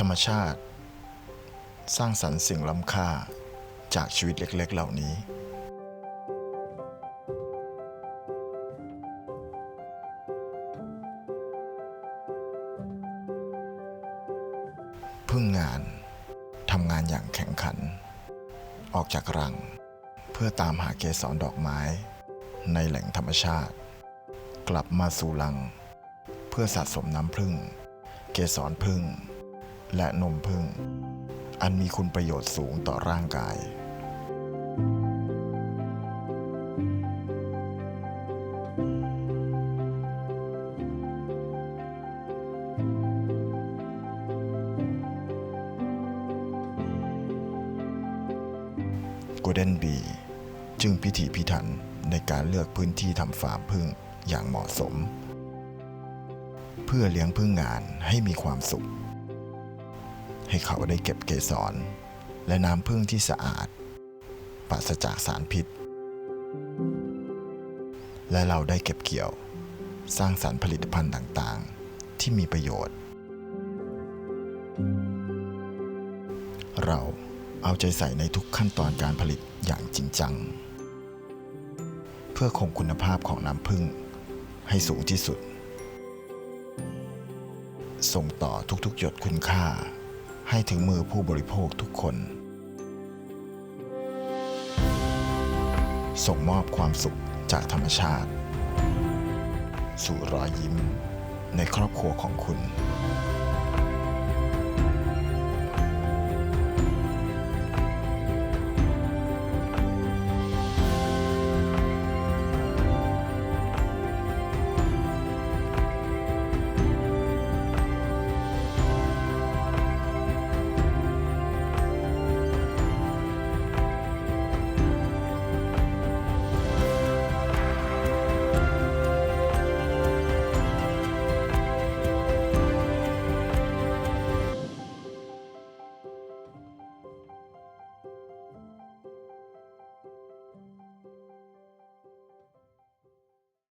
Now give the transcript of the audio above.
ธรรมชาติ สร้างสรรค์สิ่งล้ำค่าจากชีวิตเล็ก ๆ เหล่านี้พึ่งงานทำงานอย่างแข็งขัน ออกจากรัง เพื่อตามหาเกสรดอกไม้ ในแหล่งธรรมชาติ กลับมาสู่รัง เพื่อสะสมน้ำพึ่ง เกสรพึ่ง และนมพึ่ง อันมีคุณประโยชน์สูงต่อร่างกายโกลเด้นบีจึงพิถีพิถันในการเลือกพื้นที่ทำฟาร์มพึ่งอย่างเหมาะสม เพื่อเลี้ยงพึ่งงานให้มีความสุข ให้เขาได้เก็บเกสร และน้ำพึ่งที่สะอาด ปราศจากสารพิษ และเราได้เก็บเกี่ยว สร้างสรรค์ผลิตภัณฑ์ต่างๆ ที่มีประโยชน์ เราเอาใจใส่ในทุกขั้นตอนการผลิตอย่างจริงจัง เพื่อคงคุณภาพของน้ำผึ้งให้สูงที่สุด ส่งต่อทุกๆ หยดคุณค่า ให้ถึงมือผู้บริโภคทุกคน ส่งมอบความสุขจากธรรมชาติ สู่รอยยิ้มในครอบครัวของคุณ